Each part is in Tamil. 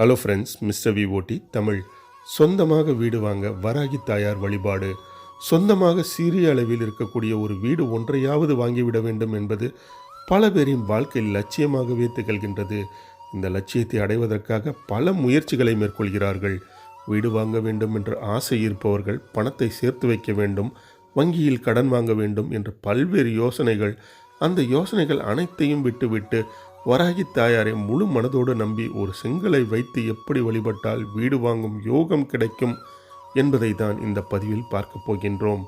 ஹலோ ஃப்ரெண்ட்ஸ் மிஸ்டர் வி ஓட்டி தமிழ். சொந்தமாக வீடு வாங்க வராகி தாயார் வழிபாடு. சொந்தமாக சிறிய அளவில் இருக்கக்கூடிய ஒரு வீடு ஒன்றையாவது வாங்கிவிட வேண்டும் என்பது பல பேரின் வாழ்க்கையில் லட்சியமாகவே திகழ்கின்றது. இந்த லட்சியத்தை அடைவதற்காக பல முயற்சிகளை மேற்கொள்கிறார்கள். வீடு வாங்க வேண்டும் என்ற ஆசை இருப்பவர்கள் பணத்தை சேர்த்து வைக்க வேண்டும் வங்கியில் கடன் வாங்க வேண்டும் என்று பல்வேறு யோசனைகள். அந்த யோசனைகள் அனைத்தையும் விட்டுவிட்டு வராகி தாயாரை முழு மனதோடு நம்பி ஒரு செங்கலை வைத்து எப்படி வழிபட்டால் வீடு வாங்கும் யோகம் கிடைக்கும் என்பதை தான் இந்த பதிவில் பார்க்க போகின்றோம்.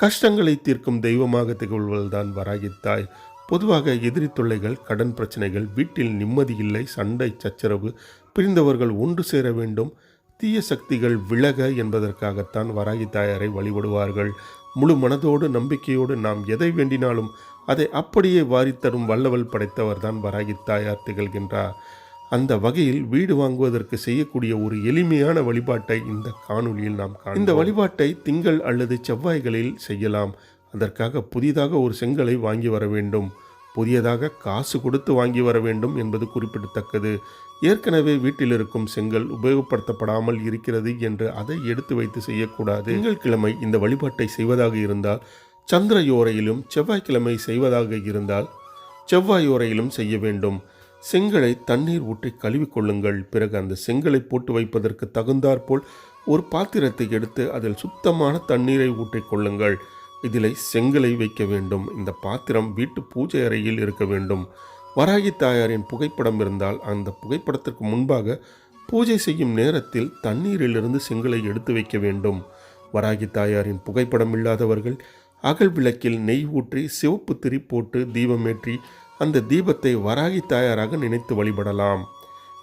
கஷ்டங்களை தீர்க்கும் தெய்வமாக திகழ்வதுதான் வராகி தாய். பொதுவாக எதிரி தொல்லைகள் கடன் பிரச்சனைகள் வீட்டில் நிம்மதி இல்லை சண்டை சச்சரவு பிரிந்தவர்கள் ஒன்று சேர வேண்டும். தீய சக்திகள் விலக என்பதற்காகத்தான் வராகி தாயாரை வழிபடுவார்கள். முழு மனதோடு நம்பிக்கையோடு நாம் எதை வேண்டினாலும் அதை அப்படியே வாரித்தரும் வல்லவல் படைத்தவர்தான் வராகி தாயார் திகழ்கின்றார். அந்த வகையில் வீடு வாங்குவதற்கு செய்யக்கூடிய ஒரு எளிமையான வழிபாட்டை இந்த காணொலியில் நாம் காண இந்த வழிபாட்டை திங்கள் அல்லது செவ்வாய்களில் செய்யலாம். அதற்காக புதிதாக ஒரு செங்கலை வாங்கி வர வேண்டும். புதியதாக காசு கொடுத்து வாங்கி வர வேண்டும் என்பது குறிப்பிடத்தக்கது. ஏற்கனவே வீட்டில் இருக்கும் செங்கல் உபயோகப்படுத்தப்படாமல் இருக்கிறது என்று அதை எடுத்து வைத்து செய்யக்கூடாது. திங்கட்கிழமை இந்த வழிபாட்டை செய்வதாக இருந்தால் சந்திரயோரையிலும் செவ்வாய்க்கிழமை செய்வதாக இருந்தால் செவ்வாயோரையிலும் செய்ய வேண்டும். செங்கலை தண்ணீர் ஊற்றி கழுவிக்கொள்ளுங்கள் பிறகு அந்த செங்கலை போட்டு வைப்பதற்கு தகுந்தாற்போல் ஒரு பாத்திரத்தை எடுத்து அதில் சுத்தமான தண்ணீரை ஊற்றிக்கொள்ளுங்கள் கொள்ளுங்கள். இதில் செங்கலை வைக்க வேண்டும். இந்த பாத்திரம் வீட்டு பூஜை அறையில் இருக்க வேண்டும். வராகி தாயாரின் புகைப்படம் இருந்தால் அந்த புகைப்படத்திற்கு முன்பாக பூஜை செய்யும் நேரத்தில் தண்ணீரிலிருந்து செங்கலை எடுத்து வைக்க வேண்டும். வராகி தாயாரின் புகைப்படம் இல்லாதவர்கள் அகல் விளக்கில் நெய் ஊற்றி சிவப்பு திரி போட்டு தீபமேற்றி அந்த தீபத்தை வராகி தாயாராக நினைத்து வழிபடலாம்.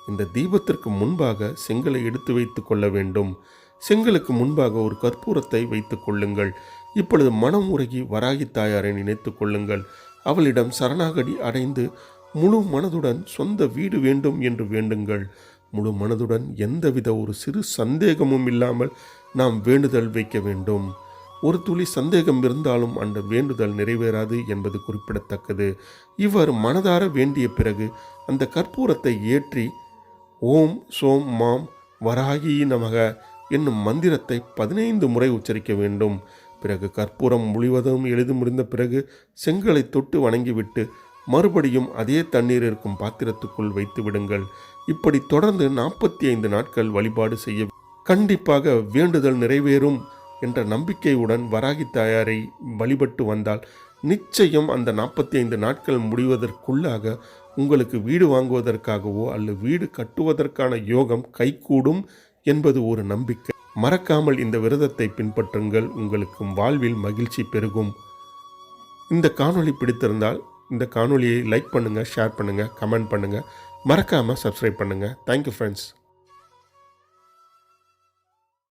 இந்த தீபத்திற்கு முன்பாக செங்கலை எடுத்து வைத்து கொள்ள வேண்டும். செங்கலுக்கு முன்பாக ஒரு கற்பூரத்தை வைத்துக் கொள்ளுங்கள். இப்பொழுது மனம் உருகி வராகி தாயாரை நினைத்து கொள்ளுங்கள். அவளிடம் சரணாகடி அடைந்து முழு மனதுடன் சொந்த வீடு வேண்டும் என்று வேண்டுங்கள். முழு மனதுடன் எந்தவித ஒரு சிறு சந்தேகமும் இல்லாமல் நாம் வேண்டுதல் வைக்க வேண்டும். ஒரு துளி சந்தேகம் இருந்தாலும் அந்த வேண்டுதல் நிறைவேறாது என்பது குறிப்பிடத்தக்கது. இவர் மனதார வேண்டிய பிறகு அந்த கற்பூரத்தை ஏற்றி ஓம் சோம் மாம் வராகி நமக. என்னும் மந்திரத்தை பதினைந்து முறை உச்சரிக்க வேண்டும். பிறகு கற்பூரம் முழுவதும் எழுது முடிந்த பிறகு செங்கலை தொட்டு வணங்கிவிட்டு மறுபடியும் அதே தண்ணீர் இருக்கும் பாத்திரத்துக்குள் வைத்து விடுங்கள். இப்படி தொடர்ந்து நாற்பத்தி ஐந்து நாட்கள் வழிபாடு செய்ய கண்டிப்பாக வேண்டுதல் நிறைவேறும் என்ற நம்பிக்கையுடன் வராகி தாயாரை வழிபட்டு வந்தால் நிச்சயம் அந்த நாற்பத்தி ஐந்து நாட்கள் முடிவதற்குள்ளாக உங்களுக்கு வீடு வாங்குவதற்காகவோ அல்லது வீடு கட்டுவதற்கான யோகம் கைகூடும் என்பது ஒரு நம்பிக்கை. மறக்காமல் இந்த விரதத்தை பின்பற்றுங்கள். உங்களுக்கு வாழ்வில் மகிழ்ச்சி பெருகும். இந்த காணொளி பிடித்திருந்தால் இந்த காணொளியை லைக் பண்ணுங்கள் ஷேர் பண்ணுங்கள் கமெண்ட் பண்ணுங்கள் மறக்காமல் சப்ஸ்கிரைப் பண்ணுங்கள் தேங்க்யூ ஃப்ரெண்ட்ஸ்